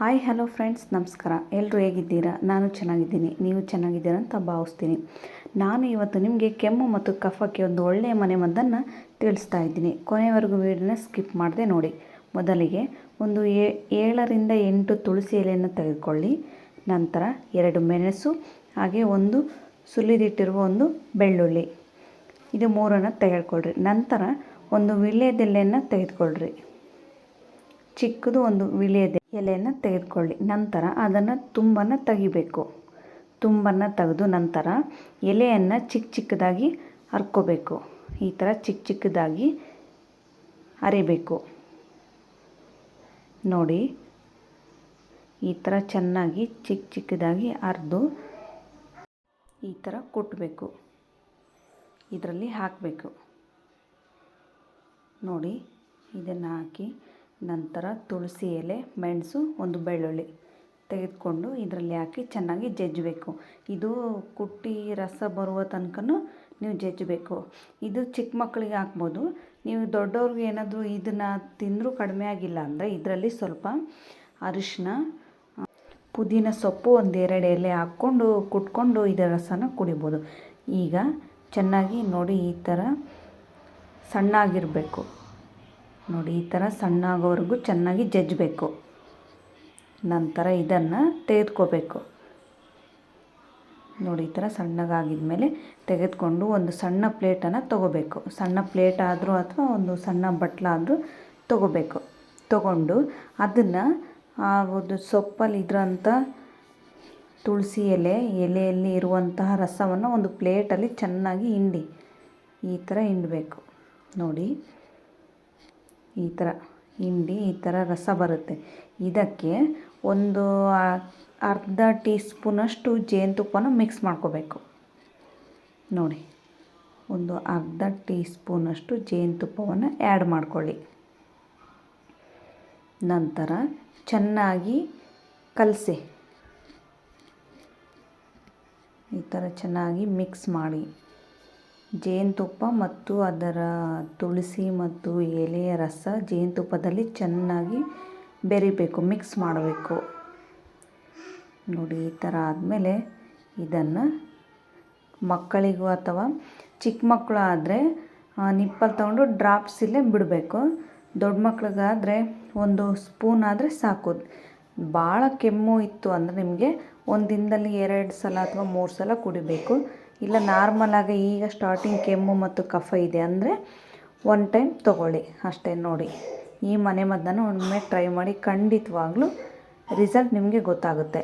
Hi hello friends ನಮಸ್ಕಾರ. ಎಲ್ಲರೂ ಹೇಗಿದ್ದೀರಾ? ನಾನು ಚೆನ್ನಾಗಿದ್ದೀನಿ. ನೀವು ಚೆನ್ನಾಗಿದ್ದೀರಾ ಅಂತ ಭಾವಿಸ್ತೀನಿ. ನಾನು ಇವತ್ತು ನಿಮಗೆ ಕೆಮ್ಮು ಮತ್ತು ಕಫಕ್ಕೆ ಒಂದು ಒಳ್ಳೆಯ ಮನೆಮದ್ದನ್ನು ತಿಳಿಸ್ತಾ ಇದ್ದೀನಿ. ಕೊನೆವರೆಗೂ ವೀಡಿಯೋನ ಸ್ಕಿಪ್ ಮಾಡದೆ ನೋಡಿ. ಮೊದಲಿಗೆ ಒಂದು ಏಳರಿಂದ ಎಂಟು ತುಳಸಿ ಎಲೆಯನ್ನು ತೆಗೆದುಕೊಳ್ಳಿ. ನಂತರ ಎರಡು ಮೆಣಸು, ಹಾಗೆ ಒಂದು ಸುಲಿದಿಟ್ಟಿರುವ ಒಂದು ಬೆಳ್ಳುಳ್ಳಿ. ಇದು ಮೂರನ್ನು ತೆಗೆದುಕೊಳ್ಳ್ರಿ ನಂತರ ಒಂದು ವೀಳ್ಯದೆಲೆಯನ್ನು ತೆಗೆದುಕೊಳ್ಳ್ರಿ ಚಿಕ್ಕದು ಒಂದು ವಿಳಿಯದೆ. ಎಲೆಯನ್ನು ತೆಗೆದುಕೊಳ್ಳಿ. ನಂತರ ಅದನ್ನು ತುಂಬನ್ನು ತೆಗಿಬೇಕು. ತುಂಬನ್ನು ತೆಗೆದು ನಂತರ ಎಲೆಯನ್ನು ಚಿಕ್ಕ ಚಿಕ್ಕದಾಗಿ ಹರ್ಕೋಬೇಕು. ಈ ಥರ ಚಿಕ್ಕ ಚಿಕ್ಕದಾಗಿ ಅರಿಬೇಕು. ನೋಡಿ, ಈ ಥರ ಚೆನ್ನಾಗಿ ಚಿಕ್ಕ ಚಿಕ್ಕದಾಗಿ ಅರೆದು ಈ ಥರ ಕುಟ್ಟಬೇಕು ಇದರಲ್ಲಿ ಹಾಕಬೇಕು. ನೋಡಿ, ಇದನ್ನು ಹಾಕಿ ನಂತರ ತುಳಸಿ ಎಲೆ, ಮೆಣಸು, ಒಂದು ಬೆಳ್ಳುಳ್ಳಿ ತೆಗೆದುಕೊಂಡು ಇದರಲ್ಲಿ ಹಾಕಿ ಚೆನ್ನಾಗಿ ಜಜ್ಜಬೇಕು. ಇದು ಕುಟ್ಟಿ ರಸ ಬರುವ ತನಕನೂ ನೀವು ಜಜ್ಜಬೇಕು. ಇದು ಚಿಕ್ಕ ಮಕ್ಕಳಿಗೆ ಹಾಕ್ಬೋದು. ನೀವು ದೊಡ್ಡವ್ರಿಗೆ ಏನಾದರೂ ಇದನ್ನು ತಿಂದರೂ ಕಡಿಮೆ ಆಗಿಲ್ಲ ಅಂದರೆ ಇದರಲ್ಲಿ ಸ್ವಲ್ಪ ಅರಿಶಿನ ಪುದೀನ ಸೊಪ್ಪು ಒಂದೆರಡು ಎಲೆ ಹಾಕ್ಕೊಂಡು ಕುಟ್ಕೊಂಡು ಇದರ ರಸನ ಕುಡಿಬೋದು. ಈಗ ಚೆನ್ನಾಗಿ ನೋಡಿ ಈ ಥರ ಸಣ್ಣಾಗಿರಬೇಕು. ನೋಡಿ, ಈ ಥರ ಸಣ್ಣ ಆಗೋವರೆಗೂ ಚೆನ್ನಾಗಿ ಜಜ್ಜಬೇಕು. ನಂತರ ಇದನ್ನು ತೆಗೆದುಕೋಬೇಕು. ನೋಡಿ, ಈ ಥರ ಸಣ್ಣಗಾಗಿದ ಮೇಲೆ ತೆಗೆದುಕೊಂಡು ಒಂದು ಸಣ್ಣ ಪ್ಲೇಟನ್ನು ತೊಗೋಬೇಕು. ಸಣ್ಣ ಪ್ಲೇಟ್ ಆದರೂ ಅಥವಾ ಒಂದು ಸಣ್ಣ ಬಟ್ಲಾದರೂ ತೊಗೋಬೇಕು. ತೊಗೊಂಡು ಅದನ್ನು ಆ ಒಂದು ಸೊಪ್ಪಲ್ಲಿ ಇದ್ರಂಥ ತುಳಸಿ ಎಲೆ, ಎಲೆಯಲ್ಲಿ ಇರುವಂತಹ ರಸವನ್ನು ಒಂದು ಪ್ಲೇಟಲ್ಲಿ ಚೆನ್ನಾಗಿ ಹಿಂಡಿ. ಈ ಥರ ಹಿಂಡಬೇಕು. ನೋಡಿ ಈ ಥರ ಹಿಂಡಿ ಈ ಥರ ರಸ ಬರುತ್ತೆ. ಇದಕ್ಕೆ ಒಂದು ಅರ್ಧ ಟೀ ಸ್ಪೂನಷ್ಟು ಜೇನುತುಪ್ಪನ ಮಿಕ್ಸ್ ಮಾಡ್ಕೋಬೇಕು. ನೋಡಿ, ಒಂದು ಅರ್ಧ ಟೀ ಸ್ಪೂನಷ್ಟು ಜೇನುತುಪ್ಪವನ್ನು ಆ್ಯಡ್ ಮಾಡ್ಕೊಳ್ಳಿ. ನಂತರ ಚೆನ್ನಾಗಿ ಕಲಸಿ. ಈ ಥರ ಚೆನ್ನಾಗಿ ಮಿಕ್ಸ್ ಮಾಡಿ. ಜೇನುತುಪ್ಪ ಮತ್ತು ಅದರ ತುಳಸಿ ಮತ್ತು ಎಲೆಯ ರಸ ಜೇನುತುಪ್ಪದಲ್ಲಿ ಚೆನ್ನಾಗಿ ಬೆರಿಬೇಕು ಮಿಕ್ಸ್ ಮಾಡಬೇಕು. ನೋಡಿ, ಈ ಥರ ಆದಮೇಲೆ ಇದನ್ನು ಮಕ್ಕಳಿಗೂ ಅಥವಾ ಚಿಕ್ಕ ಮಕ್ಕಳು ಆದರೆ ನಿಪ್ಪಲ್ಲಿ ತಗೊಂಡು ಡ್ರಾಪ್ಸ್ ಇಲ್ಲೇ ಬಿಡಬೇಕು. ದೊಡ್ಡ ಮಕ್ಳಿಗಾದರೆ ಒಂದು ಸ್ಪೂನ್ ಆದರೆ ಸಾಕು. ಭಾಳ ಕೆಮ್ಮು ಇತ್ತು ಅಂದರೆ ನಿಮಗೆ ಒಂದು ದಿನದಲ್ಲಿ ಎರಡು ಸಲ ಅಥವಾ ಮೂರು ಸಲ ಕುಡಿಬೇಕು. ಇಲ್ಲ ನಾರ್ಮಲಾಗಿ ಈಗ ಸ್ಟಾರ್ಟಿಂಗ್ ಕೆಮ್ಮು ಮತ್ತು ಕಫ ಇದೆ ಅಂದರೆ ಒನ್ ಟೈಮ್ ತೊಗೊಳ್ಳಿ ಅಷ್ಟೇ ನೋಡಿ. ಈ ಮನೆ ಮದ್ದನ್ನು ಒಮ್ಮೆ ಟ್ರೈ ಮಾಡಿ ಖಂಡಿತವಾಗ್ಲೂ ರಿಸಲ್ಟ್ ನಿಮಗೆ ಗೊತ್ತಾಗುತ್ತೆ.